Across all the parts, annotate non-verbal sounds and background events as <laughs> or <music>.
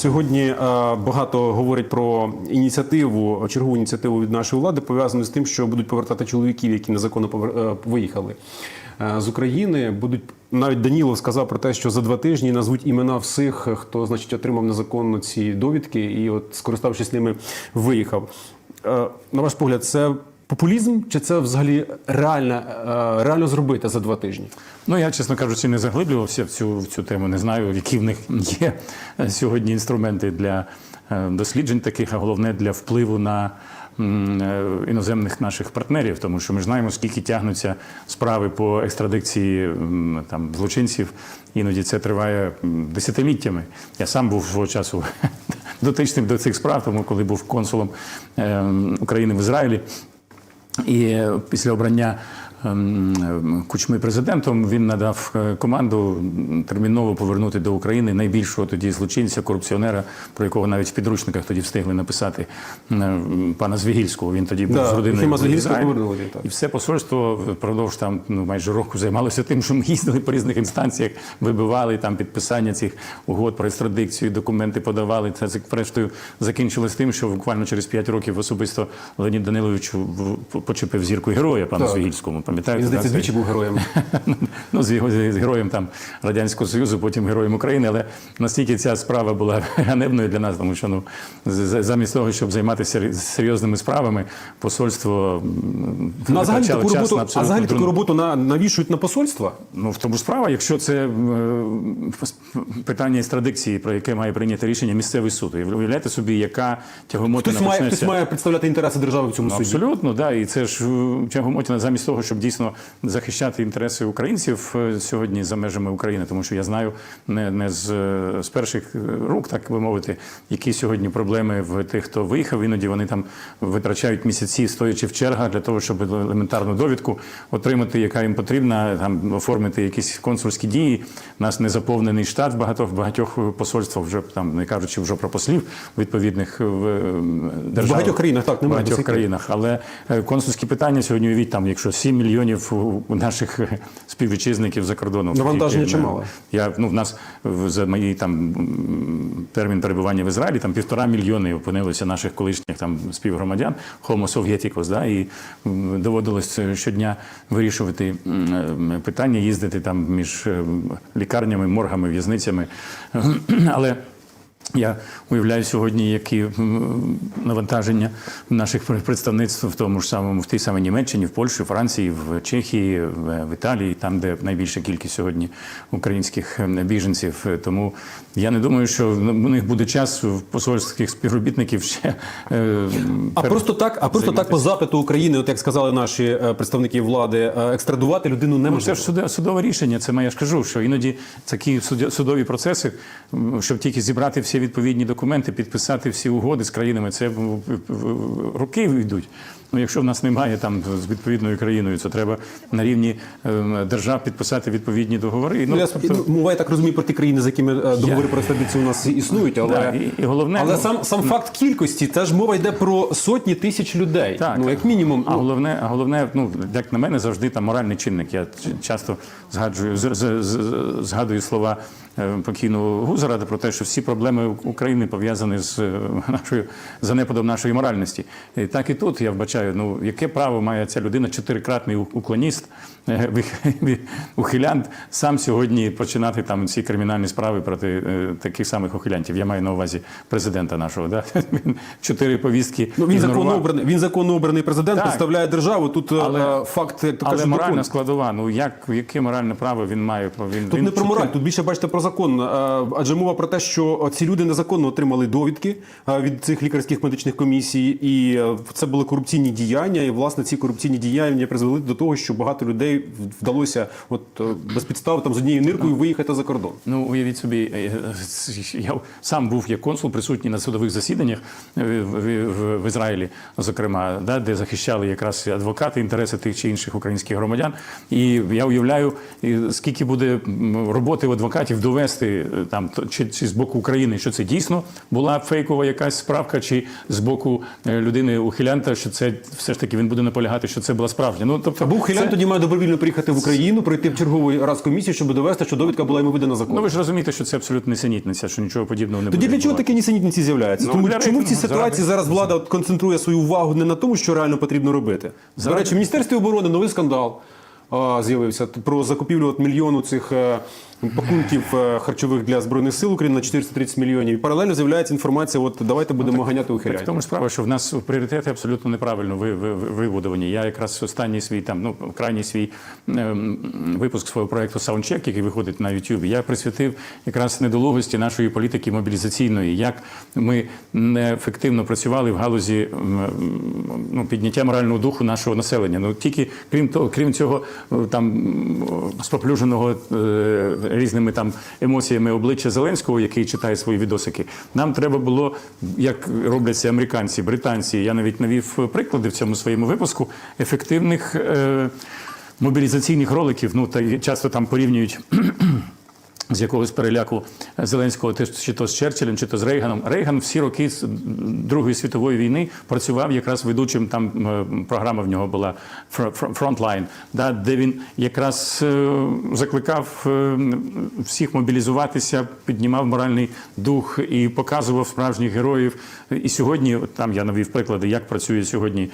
Сьогодні е, багато говорять про ініціативу, чергову ініціативу від нашої влади, пов'язану з тим, що будуть повертати чоловіків, які незаконно е, виїхали е, з України. Будуть навіть Данілов сказав про те, що за два тижні назвуть імена всіх, хто значить отримав незаконно ці довідки, і от скориставшись ними, виїхав. На ваш погляд, це популізм, чи це взагалі реально, е, реально зробити за два тижні? Ну я, чесно кажучи, не заглиблювався в цю, в цю тему. Не знаю, які в них є е, сьогодні інструменти для е, досліджень таких, а головне для впливу на іноземних наших партнерів, тому що ми знаємо, скільки тягнуться справи по екстрадикції там злочинців. Іноді це триває десятиліттями. Я сам був свого часу <laughs> дотичним до цих справ, тому коли був консулом е, України в Ізраїлі. І після обрання Кучми президентом він надав е, команду терміново повернути до України найбільшого тоді злочинця, корупціонера, про якого навіть в підручниках тоді встигли написати е, пана Звігільського. Він тоді був Да, з родиною. Звігільського. І все посольство впродовж там ну майже року займалося тим, що ми їздили по різних інстанціях, вибивали там підписання цих угод про екстрадикцію, документи подавали. Це зрештою закінчилось тим, що буквально через 5 років особисто Леонід Данилович в- почепив зірку героя пану. Звігільському. Пам'ятаєте? Він здається, двічі був героєм. <laughs> ну, з, його, з героєм там Радянського Союзу, потім героєм України. Але настільки ця справа була <laughs> ганебною для нас, тому що ну, замість того, щоб займатися серйозними справами, посольство Ну, а взагалі таку час роботу, на а взагалі таку роботу на, навішують на посольства? Ну, в тому ж справа, якщо це е, питання екстрадикції, про яке має прийняти рішення місцевий суд. І Уявляєте собі, яка тягомотина Хтось має, почнеться. хтось має представляти інтереси держави в цьому Ну, суді. Абсолютно, да. І це ж е, Тягомотіна замість того, щоб дійсно захищати інтереси українців е, сьогодні за межами України, тому що я знаю не, не з, е, з перших рук, так би мовити, які сьогодні проблеми в тих, хто виїхав. Іноді вони там витрачають місяці, стоячи в чергах для того, щоб елементарну довідку отримати, яка їм потрібна, там оформити якісь консульські дії. У нас не заповнений штат в багатьох в багатьох посольствах, вже там не кажучи вже про послів відповідних в е, державах. багатьох країнах, так, в немає багатьох країнах. Але е, консульські питання сьогодні уявіть, там, якщо 7 мільйонів у- у наших е, співвітчизників за кордоном. Навантаження чимало. Я ну в нас за мої там термін перебування в Ізраїлі там півтора мільйони опинилося наших колишніх там співгромадян Homo Sovieticus, да, і доводилось е, щодня вирішувати е, питання, їздити там між е, лікарнями, моргами, в'язницями. <clears throat> Але я уявляю сьогодні, які навантаження наших представництв в тому ж самому в тій самій Німеччині, в Польщі, Франції, в Чехії, в, Італії, там, де найбільша кількість сьогодні українських ем, біженців. Тому я не думаю, що у них буде час в посольських співробітників ще е, А пер- просто так, а просто так по запиту України, от як сказали наші е, представники влади, е, екстрадувати людину Ну, це ж судове рішення. Це я ж кажу, що іноді такі судові процеси, щоб тільки зібрати всі відповідні документи, підписати всі угоди з країнами, це роки йдуть. Ну, якщо в нас немає там з відповідною країною, це треба на рівні ем, держав підписати відповідні договори. Ну, я тобто- ну, мова, я так розумію, про ті країни, з якими е, договори про екстрадицію у нас існують, але, Да, і- і головне, але ну, сам, сам факт кількості, це ж мова йде про сотні тисяч людей. Так. Ну, як мінімум, А ну, головне, а головне, ну як на мене, завжди там моральний чинник. Я часто згаджую, з- з- з- згадую слова е, покійного Гузара про те, що всі проблеми України пов'язані з е, нашою занепадом нашої моральності. І так і тут я вбачаю, ну яке право має ця людина, чотирикратний уклоніст, е, ухилянт, сам сьогодні починати там ці кримінальні справи проти е, таких самих ухилянтів. Я маю на увазі президента нашого. Да? <laughs> Він чотири повістки. ну, він, законно обраний, він законно обраний президент, Так. представляє державу. Тут е, Але- факт, як то Але моральна складова, ну як яке моральне право він має? Він, Тут він не про мораль, тут більше бачите про закон. Адже мова про те, що ці люди незаконно отримали довідки від цих лікарських медичних комісій, і це були корупційні діяння. І власне ці корупційні діяння призвели до того, що багато людей вдалося от е, без підстав там з однією ниркою виїхати за кордон. Ну, уявіть собі, е, е, я сам був як консул присутній на судових засіданнях в, в, в Ізраїлі, зокрема, да, де захищали якраз адвокати інтереси тих чи інших українських громадян. І я уявляю, скільки буде роботи у адвокатів довести там чи, чи з боку України, що це дійсно була фейкова якась справка, чи з боку людини ухилянта, що це все ж таки він буде наполягати, що це була справжня. Ну тобто, Або ухилян це- тоді має добровільно приїхати в Україну, пройти в черговий раз комісію, щоб довести, що довідка була йому видана Ну законом. ви ж розумієте, що це абсолютно несенітниця, що нічого подібного не Тоді буде. для чого такі нісенітниці з'являються? Ну, Тому для чому в цій ситуації зараз влада от концентрує свою увагу не на тому, що реально потрібно робити? До речі, в Міністерстві оборони новий скандал з'явився про закупівлю от мільйону цих е, пакунків е, харчових для збройних сил України на 430 мільйонів. І паралельно з'являється інформація: от давайте будемо ганяти Так ухилянь. в тому ж справа, що в нас пріоритети абсолютно неправильно ви, ви, ви- вибудовані. Я якраз останній свій там, ну крайній свій ем, випуск свого проекту Soundcheck, який виходить на YouTube, я присвятив якраз недолугості нашої політики мобілізаційної, як ми неефективно працювали в галузі м, м, ну, підняття морального духу нашого населення. Ну тільки крім того, крім цього, е, там споплюженого е, різними там емоціями обличчя Зеленського, який читає свої відосики, нам треба було, як роблять це американці, британці. Я навіть навів приклади в цьому своєму випуску ефективних. Е, Мобілізаційних роликів, ну та часто там порівнюють з якогось переляку Зеленського, чи то з Черчиллем, чи то з Рейганом. Рейган всі роки з Другої світової війни працював якраз ведучим. Там е, програма в нього була «Фр- Фр- Frontline», да, де він якраз е, закликав е, всіх мобілізуватися, піднімав моральний дух і показував справжніх героїв. І сьогодні там я навів приклади, як працює сьогодні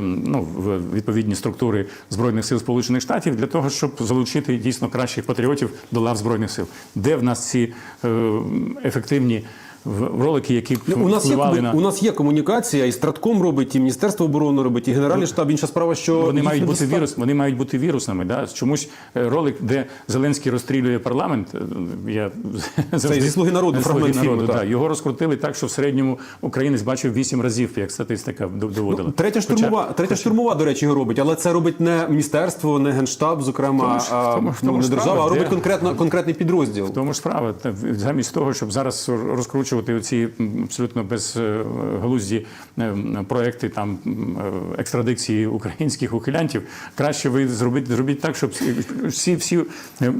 ну, відповідні структури збройних сил Сполучених Штатів для того, щоб залучити дійсно кращих патріотів до лав збройних сил. Де в нас ці е, ефективні ролики, які Ну, у нас є на у нас є комунікація, і Стратком робить, і Міністерство оборони робить, і Генеральний штаб. Інша справа, що Вони мають бути вірус, вони мають бути вірусними. Да? Чомусь е, ролик, де Зеленський розстрілює парламент. е, Я <laughs> завжди- зі «Слуги народу» «Слуги фрагмент фільму, народу», так. Його розкрутили так, що в середньому українець бачив вісім разів, як статистика доводила. Ну, Третя штурмова, третя штурмова, до речі, його робить, але це робить не міністерство, не генштаб, зокрема, тому ж- а, тому ну, тому не держава, справа, а робить конкретно конкретний підрозділ. Тому ж справа замість того, щоб зараз розкручувати ці абсолютно безглузді проекти там е, екстрадиції українських ухилянтів, краще ви зробіть зробіть так, щоб всі всі е,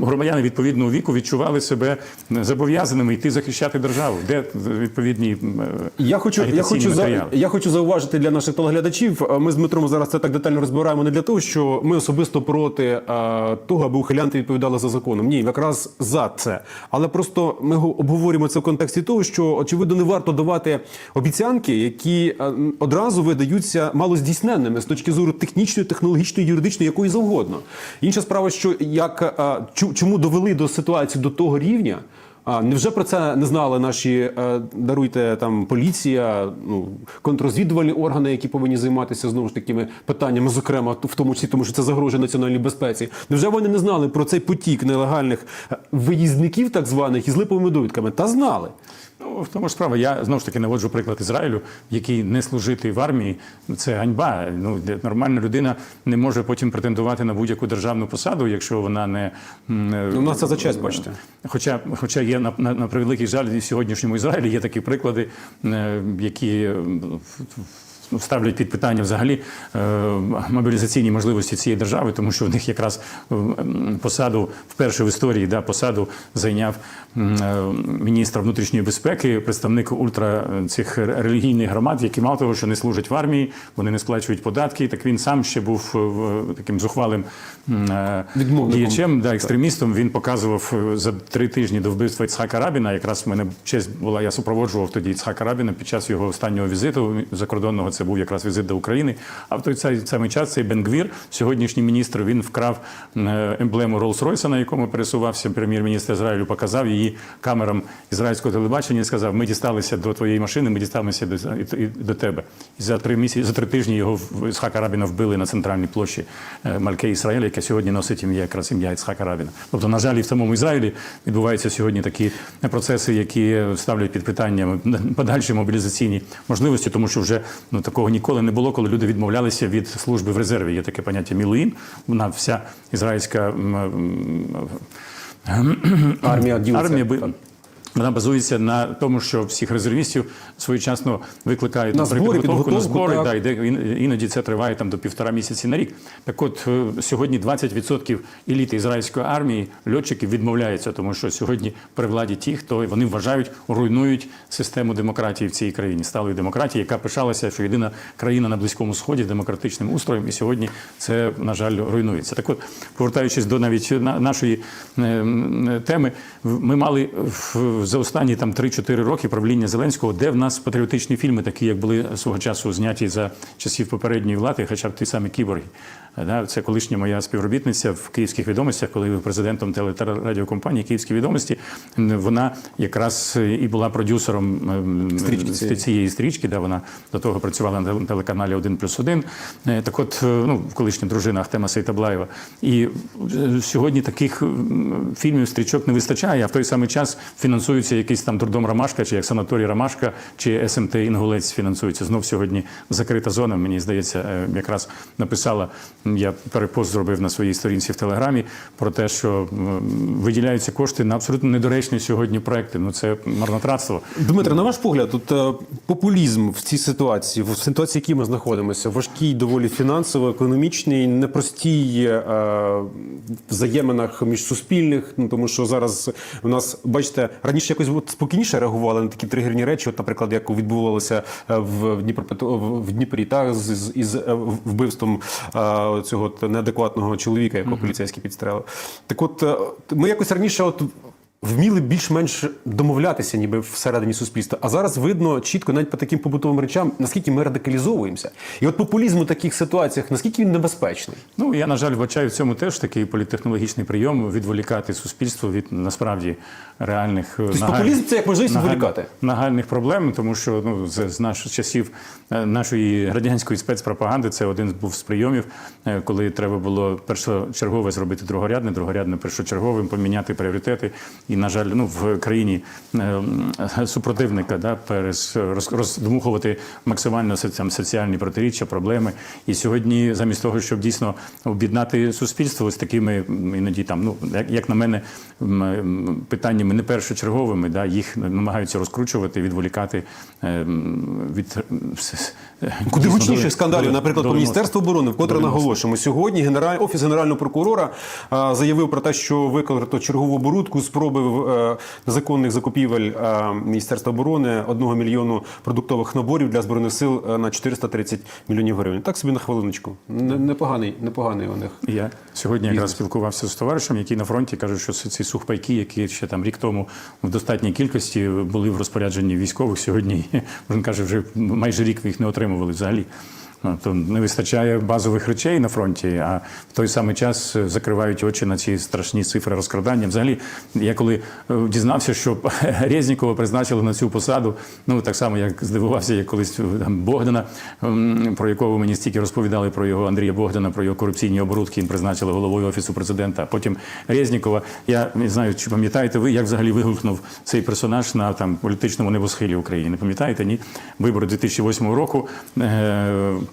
громадяни відповідного віку відчували себе зобов'язаними йти захищати державу. Де відповідні е, Я хочу, я хочу, за, я хочу зауважити для наших телеглядачів. Ми з Дмитром зараз це так детально розбираємо не для того, що ми особисто проти а, того, аби ухилянти відповідали за законом. Ні, якраз за це. Але просто ми обговорюємо це в контексті того, що очевидно не варто давати обіцянки, які одразу видаються малоздійсненними з точки зору технічної, технологічної, юридичної, якої завгодно. Інша справа, що як чому довели до ситуації до того рівня. А невже про це не знали наші е, даруйте там поліція, ну контррозвідувальні органи, які повинні займатися знову ж такими питаннями, зокрема в тому числі, тому що це загрожує національній безпеці? Невже вони не знали про цей потік нелегальних е, виїзників, так званих із липовими довідками? Та знали. Ну, в тому ж справа, я знову ж таки наводжу приклад Ізраїлю, який не служити в армії. Це ганьба. Ну, нормальна людина не може потім претендувати на будь-яку державну посаду, якщо вона не е, Ну, у нас це за честь, бачите. Хоча, хоча є на, на, на превеликий жаль, і в сьогоднішньому Ізраїлі є такі приклади, е, які в ну, ставлять під питання взагалі е, мобілізаційні можливості цієї держави, тому що в них якраз е, посаду вперше в історії да, посаду зайняв е, міністр внутрішньої безпеки, представник ультра цих релігійних громад, які мало того, що не служать в армії, вони не сплачують податки. Так він сам ще був таким зухвалим діячем, да, екстремістом. Він показував за три тижні до вбивства Іцхака Рабіна. Якраз в мене честь була, я супроводжував тоді Іцхака Рабіна під час його останнього візиту закордонного. Це був якраз візит до України. А в той самий час цей Бенгвір, сьогоднішній міністр, він вкрав е, емблему Роллс-Ройса, на якому пересувався прем'єр-міністр Ізраїлю, показав її камерам ізраїльського телебачення і сказав: Ми дісталися до твоєї машини, ми дісталися до, і, до тебе. І за три місяці, за три тижні його Іцхака Рабіна вбили на центральній площі е, Мальке Ізраїля, яка сьогодні носить ім'я якраз ім'я Іцхака Рабіна. Тобто, на жаль, і в самому Ізраїлі відбуваються сьогодні такі процеси, які ставлять під питання подальші мобілізаційні можливості, тому що вже ну такого ніколи не було, коли люди відмовлялися від служби в резерві. Є таке поняття Мілуїм. Вона вся ізраїльська Армія армія. Вона базується на тому, що всіх резервістів своєчасно викликають На на збори, перепідготовку, на збори, да, і де іноді це триває там до півтора місяці на рік. Так от е, сьогодні 20% еліти ізраїльської армії льотчиків відмовляються, тому що сьогодні при владі ті, хто вони вважають, руйнують систему демократії в цій країні, сталої демократії, яка пишалася, що єдина країна на близькому сході демократичним устроєм, і сьогодні це на жаль руйнується. Так от, повертаючись до навіть на- нашої е, теми, ми мали в- за останні там 3-4 роки правління Зеленського, де в нас патріотичні фільми, такі як були свого часу зняті за часів попередньої влади, хоча б ті самі кіборги. Е, Це колишня моя співробітниця в київських відомостях, коли ви президентом телерадіокомпанії Київські відомості. Вона якраз і була продюсером Стрічки цієї. стрічки, де вона до того працювала на телеканалі 1 плюс 1. Так от, е, ну, колишня дружина Ахтема Сейтаблаєва. І е, сьогодні таких фільмів, стрічок не вистачає, а в той самий час фінансується якийсь там дурдом Ромашка, чи як санаторій Ромашка, чи СМТ Інгулець фінансується. Знов сьогодні закрита зона. Мені здається, е, якраз написала, я перепост зробив на своїй сторінці в Телеграмі про те, що виділяються кошти на абсолютно недоречні сьогодні проекти. Ну це марнотратство. Дмитро, на ваш погляд, тут е, популізм в цій ситуації, в ситуації, в якій ми знаходимося, важкий, доволі фінансово, економічний, непростій е, взаєминах між суспільних. Ну тому що зараз у нас, бачите, раніше якось спокійніше реагували на такі тригерні речі. От, наприклад, як відбувалося е, в Дніпропетро в Дніпрі, та з, із вбивством е, цього неадекватного чоловіка, якого поліцейські підстрелили. Так, от е, ми якось раніше, от вміли більш-менш домовлятися, ніби всередині суспільства. А зараз видно чітко, навіть по таким побутовим речам, наскільки ми радикалізовуємося. І от популізм у таких ситуаціях, наскільки він небезпечний. Ну я на жаль вбачаю в цьому теж такий політтехнологічний прийом відволікати суспільство від насправді реальних тобто популізм це як можливість відволікати? нагальних проблем, тому що ну з, з наших часів е, нашої радянської спецпропаганди це один був з прийомів, е, коли треба було першочергове зробити другорядне, другорядне першочерговим, поміняти пріоритети. І на жаль, ну в країні е, супротивника да перез роз, роздмухувати максимально там, соціальні протиріччя, проблеми. І сьогодні, замість того, щоб дійсно об'єднати суспільство з такими іноді там, ну як, як на мене, питаннями не першочерговими, да їх намагаються розкручувати, відволікати е, від с- Куди гучніших скандалів, наприклад, про Міністерство оборони, вкотре наголошуємо. Сьогодні генераль... офіс генерального прокурора а, заявив про те, що викрито чергову оборудку спроби е, незаконних закупівель е, Міністерства оборони 1 мільйону продуктових наборів для збройних сил е, на 430 мільйонів гривень. Так собі на хвилиночку. Непоганий, непоганий у них. Я сьогодні якраз спілкувався з товаришем, який на фронті каже, що ці сухпайки, які ще там рік тому в достатній кількості були в розпорядженні військових, сьогодні <laughs> він каже, вже майже рік їх не отримували взагалі. Ну, То не вистачає базових речей на фронті, а в той самий час е, закривають очі на ці страшні цифри розкрадання. Взагалі, я коли е, дізнався, що <laughs> Резнікова призначили на цю посаду, ну так само як здивувався, як колись е, там, Богдана, про якого мені стільки розповідали про його Андрія Богдана, про його корупційні оборудки. Він призначили головою офісу президента. А потім Резнікова. Я не знаю, чи пам'ятаєте ви, як взагалі вигукнув цей персонаж на там політичному небосхилі України. Пам'ятаєте? Ні? Вибори 2008 року.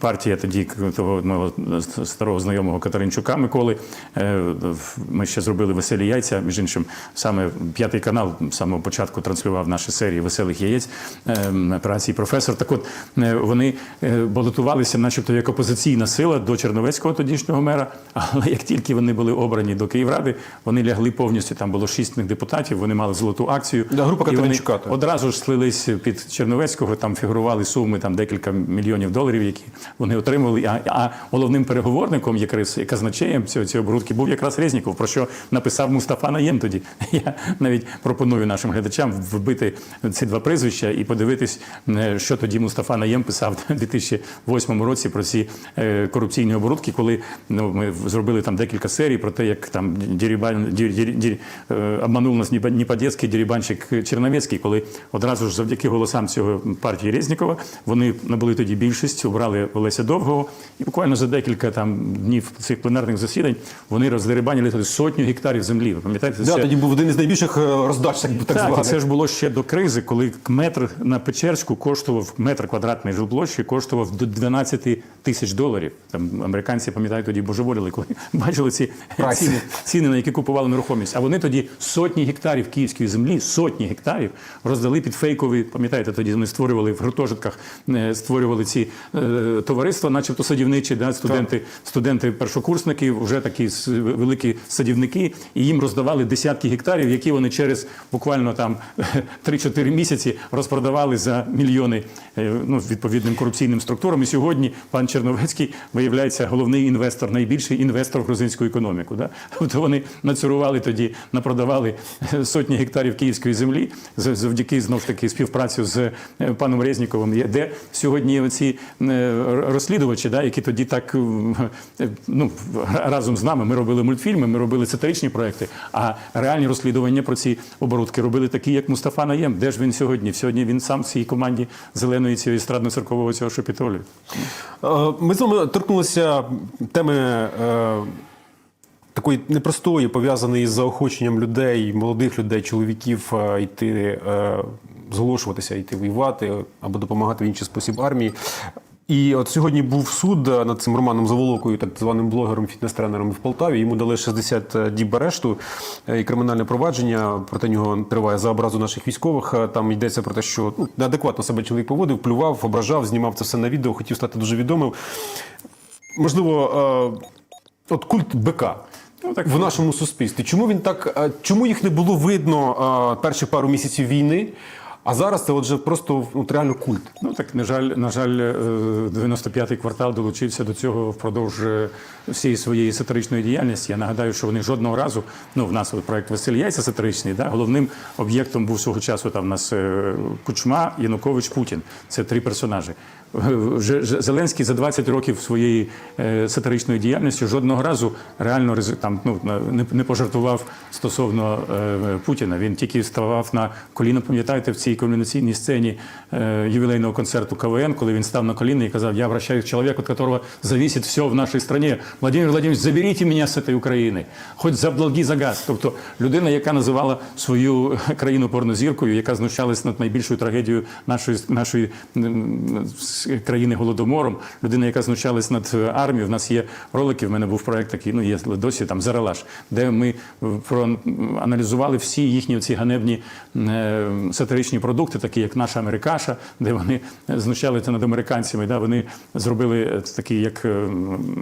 Партія тоді того мого старого знайомого Катеринчука Миколи. Е, Ми ще зробили веселі яйця. Між іншим, саме п'ятий канал з самого початку транслював наші серії веселих яєць е, операції професор. Так от е, вони балотувалися, начебто, як опозиційна сила до Черновецького тодішнього мера. Але як тільки вони були обрані до Київради, вони лягли повністю. Там було шість них депутатів. Вони мали золоту акцію. Да, група Катеринчука. Одразу ж слились під Черновецького. Там фігурували суми там декілька мільйонів доларів, які вони отримали. А, а головним переговорником, якраз і казначеєм цього цієї оборудки, був якраз Резніков, про що написав Мустафа Наєм тоді. <laughs> Я навіть пропоную нашим глядачам вбити ці два прізвища і подивитись, е, що тоді Мустафа Наєм писав <laughs> у 2008 році про ці е, корупційні оборудки, коли ну, ми зробили там декілька серій про те, як там Дірібан дір, дір, дір, е, обманув нас Подєцький дірібанчик Черновецький, коли одразу ж завдяки голосам цього партії Резнікова вони набули тоді більшість, обрали Олеся Довгого. І буквально за декілька там днів цих пленарних засідань вони роздерибанили сотню гектарів землі. Ви пам'ятаєте? Да, Це- тоді був один із найбільших е, роздач, так, так, званих. це ж було ще до кризи, коли метр на Печерську коштував метр квадратний жилплощі коштував до 12 тисяч доларів. Там американці пам'ятають тоді божеволіли, коли <laughs> бачили ці ціни, ціни, на які купували нерухомість. А вони тоді сотні гектарів київської землі, сотні гектарів роздали під фейкові. Пам'ятаєте, тоді вони створювали в гуртожитках, е, створювали ці е, товариства, начебто садівничі, да, студенти, студенти першокурсники, вже такі великі садівники, і їм роздавали десятки гектарів, які вони через буквально там <laughs> 3-4 місяці розпродавали за мільйони е, ну, відповідним корупційним структурам. І сьогодні пан Черновецький виявляється головний інвестор, найбільший інвестор в грузинську економіку. Да? <laughs> Тобто вони нацюрували тоді, напродавали е, <laughs> сотні гектарів київської землі завдяки знов ж таки співпрацю з е, паном Резніковим, де сьогодні ці розслідувачі, да, які тоді так е, ну, разом з нами ми робили мультфільми, ми робили сатиричні проекти, а реальні розслідування про ці оборудки робили такі, як Мустафа Наєм. Де ж він сьогодні? Сьогодні він сам в цій команді зеленої цієї естрадно-церкового цього шепітолю. Е, Ми з вами торкнулися теми е, такої непростої, пов'язаної з заохоченням людей, молодих людей, чоловіків е, йти зголошуватися, йти воювати або допомагати в інший спосіб армії. І от сьогодні був суд е, над цим Романом Заволокою, так званим блогером, фітнес-тренером в Полтаві. Йому дали 60 діб арешту е, і кримінальне провадження. Проти нього триває за образу наших військових. Е, Там йдеться про те, що ну, неадекватно себе чоловік поводив, плював, ображав, знімав це все на відео, хотів стати дуже відомим. Можливо, е, от культ бика. Ну, так, в нашому суспільстві. Чому він так? е, Чому їх не було видно е, перші пару місяців війни? А зараз це отже просто ну, реально культ. Ну так на жаль, на жаль, е, 95-й квартал долучився до цього впродовж е, всієї своєї сатиричної діяльності. Я нагадаю, що вони жодного разу. Ну, в нас проект Василь Яйця сатиричний. Да? Головним об'єктом був свого часу там у нас е, Кучма, Янукович, Путін. Це три персонажі. Вже- Зеленський за 20 років своєї е, сатиричної діяльності жодного разу реально там, ну, не, пожартував стосовно е, Путіна. Він тільки ставав на коліна, пам'ятаєте, в цій кульмінаційній сцені е, ювілейного концерту КВН, коли він став на коліна і казав: Я обращаюсь к человеку, від якого зависит все в нашій стране. Владимир Владимирович, заберіть мене з цієї України, хоч за благі за газ. Тобто людина, яка називала свою країну порнозіркою, яка знущалась над найбільшою трагедією нашої нашої країни голодомором, людина, яка знущалась над е, армією. В нас є ролики. В мене був проект такий, ну є досі там Зарелаш, де ми е, проаналізували всі їхні ці ганебні е, сатиричні продукти, такі як наша Америкаша, де вони знущалися над американцями. Да, вони зробили такий як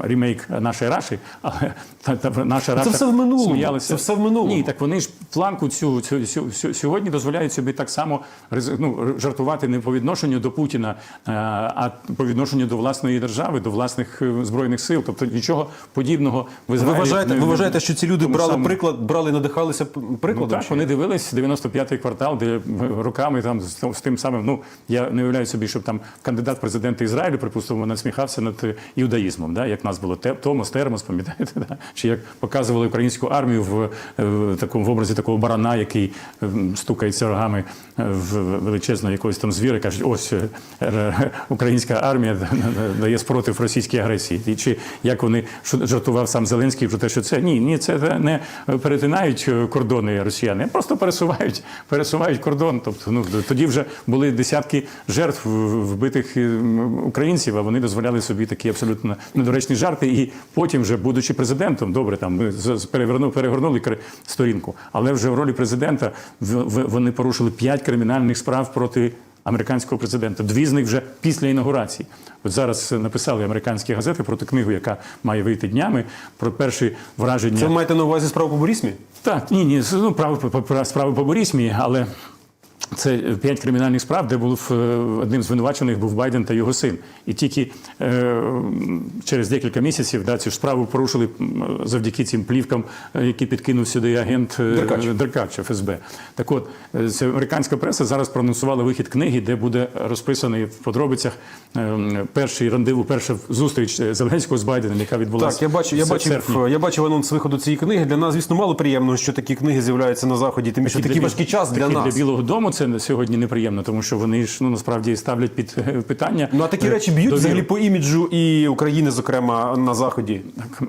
ремейк нашої Раші, але та, та, наша Раша все в минулому. сміялася. Це все в минулому. Ні, так вони ж планку цю, цю, цю, цю сьогодні дозволяють собі так само ну, жартувати не по відношенню до Путіна, а по відношенню до власної держави, до власних е, збройних сил. Тобто нічого подібного в Ви Ізраїлі вважаєте, не- ви вважаєте, що ці люди тому брали самому- приклад, брали, надихалися п- Ну, так, чи вони дивились 95-й квартал, де роками там з, з тим самим. Ну я не уявляю собі, щоб там кандидат в президенти Ізраїлю, припустимо, насміхався над е, іудаїзмом, да? як нас було Томос, Термос, пам'ятаєте, да? чи як показували українську армію в, е, в такому в образі такого барана, який е, стукається рогами е, в величезного якогось там звіра, кажуть, ось е, е, українська армія <laughs> дає спротив російській агресії. І чи як вони жартував сам Зеленський про те, що це ні, ні, це не перетинають е, кордони росіяни, просто пересувають, пересувають кордон. Тобто, ну тоді вже були десятки жертв вбитих е, українців, а вони дозволяли собі такі абсолютно недоречні жарти. І потім, вже будучи президентом, добре, там ми з- перегорнули сторінку, але вже в ролі президента вони порушили п'ять кримінальних справ проти. Американського президента дві з них вже після інаугурації. От зараз написали американські газети про ту книгу, яка має вийти днями, про перші враження. Це ви маєте на увазі справу по Борісмі? Так, ні, ні, ну, право, справи по Борісмі, але це п'ять кримінальних справ, де був е, одним з звинувачених був Байден та його син. І тільки е, через декілька місяців да, цю ж справу порушили завдяки цим плівкам, е, які підкинув сюди агент е, Деркач. Деркач ФСБ. Так от, це американська преса зараз проанонсувала вихід книги, де буде розписаний в подробицях перший рандеву, перша зустріч Зеленського з Байденом, яка відбулася. Так, я бачу, я бачив, я бачив анонс виходу цієї книги. Для нас, звісно, мало приємно, що такі книги з'являються на заході, тим більше такий важкий час для нас. Для Білого Дому це сьогодні неприємно, тому що вони ж ну насправді ставлять під е, питання. Ну а такі е, речі б'ють взагалі по іміджу і України, зокрема, на заході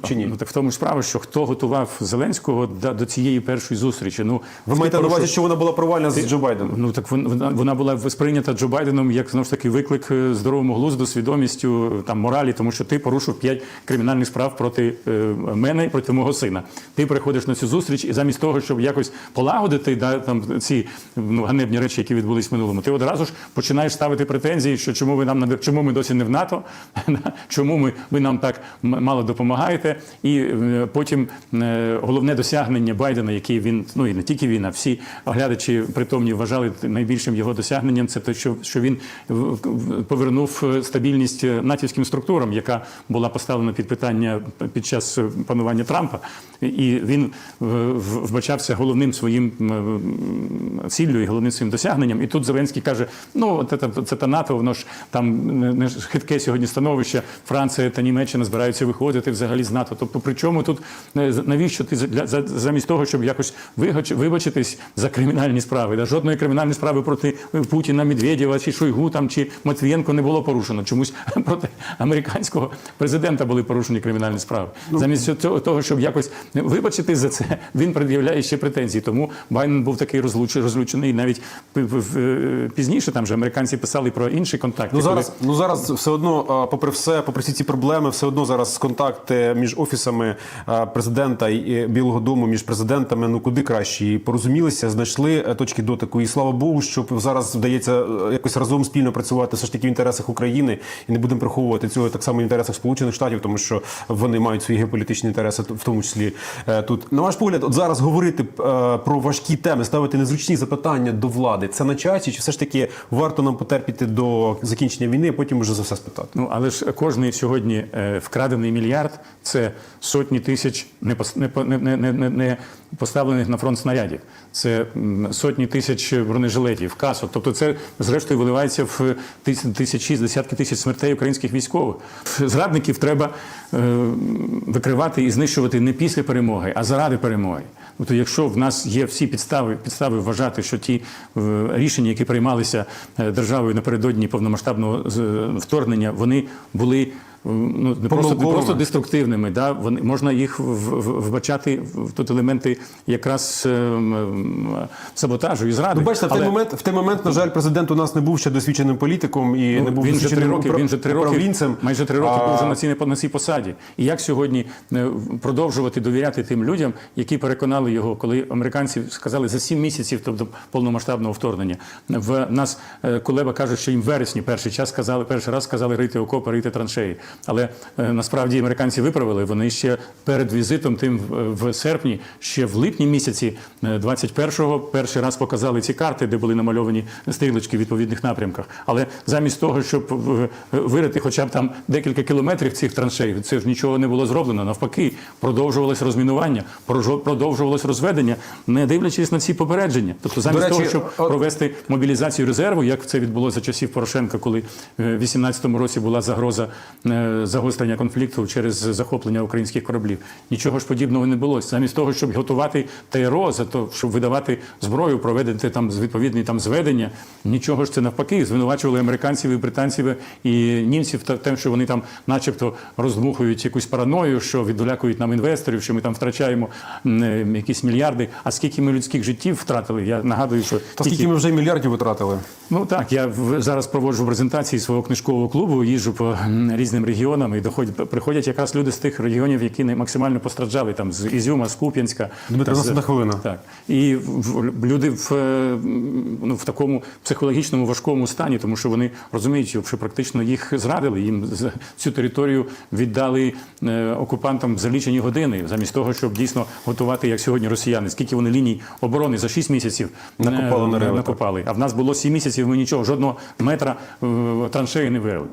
чи ні? Ну так в тому ж справа, що хто готував Зеленського до, цієї першої зустрічі. Ну Ви маєте на увазі, що вона була провальна з Джо Байденом? Ну так вон- вона, вона була сприйнята Джо Байденом як знову ж таки виклик е, здоровому глузду, свідомістю там моралі, тому що ти порушив п'ять кримінальних справ проти е, мене і проти мого сина. Ти приходиш на цю зустріч, і замість того, щоб якось полагодити да, там ці ну, ганебні речі, які відбулись в минулому, ти одразу ж починаєш ставити претензії, що чому ви нам чому ми досі не в НАТО, <laughs> чому ми ви нам так мало допомагаєте, і е, потім е, головне досягнення Байдена, який він ну і не тільки він, а всі оглядачі притомні вважали найбільшим його досягненням, це те, що, що він повернув е, стабільність натівським структурам, яка була поставлена під питання під час панування Трампа, і він вбачався головним своїм ціллю і головним своїм досягненням. І тут Зеленський каже: ну от це, це та НАТО, воно ж там не, ж хитке сьогодні становище. Франція та Німеччина збираються виходити взагалі з НАТО. Тобто, при чому тут навіщо ти за- для- замість того, щоб якось вибачитись за кримінальні справи? Да? Жодної кримінальної справи проти Путіна, Медведєва чи Шойгу там чи Матвієнко не було порушено. Чомусь <laughs> проти американського президента були порушені кримінальні справи. Замість цього, того, щоб якось вибачитись за це, він пред'являє ще претензії. Тому Байден був такий розлуч- розлучений. Навіть пізніше там же американці писали про інші контакти. Ну коли- зараз, ну зараз все одно, попри все, попри всі ці проблеми, все одно зараз контакти між офісами президента і е, Білого Дому, між президентами, ну куди краще і порозумілися, знайшли е, точки дотику. І слава Богу, що зараз вдається е, якось разом спільно працювати все ж таки в інтересах України, і не будемо приховувати цього так само в інтересах Сполучених Штатів, тому що вони мають свої геополітичні інтереси, в тому числі е, тут. На ваш погляд, от зараз говорити е, про важкі теми, ставити незручні запитання до влади. Це на часі, чи все ж таки варто нам потерпіти до закінчення війни, а потім вже за все спитати? Ну але ж кожний сьогодні е, вкрадений мільярд це сотні тисяч не, не, не, не- не поставлених на фронт снарядів. Це сотні тисяч бронежилетів, касок. Тобто, це зрештою виливається в тисячі, десятки тисяч смертей українських військових. Зрадників треба е, викривати і знищувати не після перемоги, а заради перемоги. Тобто, якщо в нас є всі підстави, підстави вважати, що ті е, рішення, які приймалися е, державою напередодні повномасштабного з- вторгнення, вони були. Ну, не просто, не просто деструктивними, да? Вони, можна їх вбачати в- тут елементи якраз е, м, м, саботажу і зради. Ну, бачите, в той Але- момент, в той момент, на жаль, президент у нас не був ще досвідченим політиком і не був Ну, він же три роки, він же три роки, майже три роки А, був вже на цій, на цій посаді. І як сьогодні е, продовжувати довіряти тим людям, які переконали його, коли американці сказали за сім місяців, тобто повномасштабного вторгнення, в нас е, Кулеба каже, що їм вересні перший час сказали, перший раз сказали рити окопи, рити траншеї. Але е, насправді американці виправили. Вони ще перед візитом тим в, в серпні, ще в липні місяці е, 21-го перший раз показали ці карти, де були намальовані стрілочки в відповідних напрямках. Але замість того, щоб е, вирити хоча б там декілька кілометрів цих траншей, це ж нічого не було зроблено. Навпаки, продовжувалось розмінування, продовжувалось розведення, не дивлячись на ці попередження. Тобто, замість речі, того, щоб от- провести мобілізацію резерву, як це відбулося за часів Порошенка, коли е, в 18-му році була загроза е, загострення конфлікту через захоплення українських кораблів. Нічого ж подібного не було. Замість того, щоб готувати ТРО, за то, щоб видавати зброю, проведити там відповідні там зведення, нічого ж це навпаки. Звинувачували американців і британців і німців тим, що вони там, начебто, роздмухують якусь параною, що відволякують нам інвесторів, що ми там втрачаємо е, якісь мільярди. А скільки ми людських життів втратили? Я нагадую, що Та скільки ми вже мільярдів витратили? Ну так, я зараз проводжу презентації свого книжкового клубу, їжджу по різним регіонам і доходять приходять якраз люди з тих регіонів, які не максимально постраждали, там з Ізюма, з Куп'янська. Дмитро, нас одна хвилина. Так і в- в- люди в, е, ну, в такому психологічному важкому стані, тому що вони розуміють, що практично їх зрадили. Їм цю територію віддали е, окупантам за лічені години, замість того, щоб дійсно готувати, як сьогодні росіяни. Скільки вони ліній оборони за 6 місяців е, Накопали накопали. А в нас було 7 місяців. Ми нічого, жодного метра траншеї не вирили.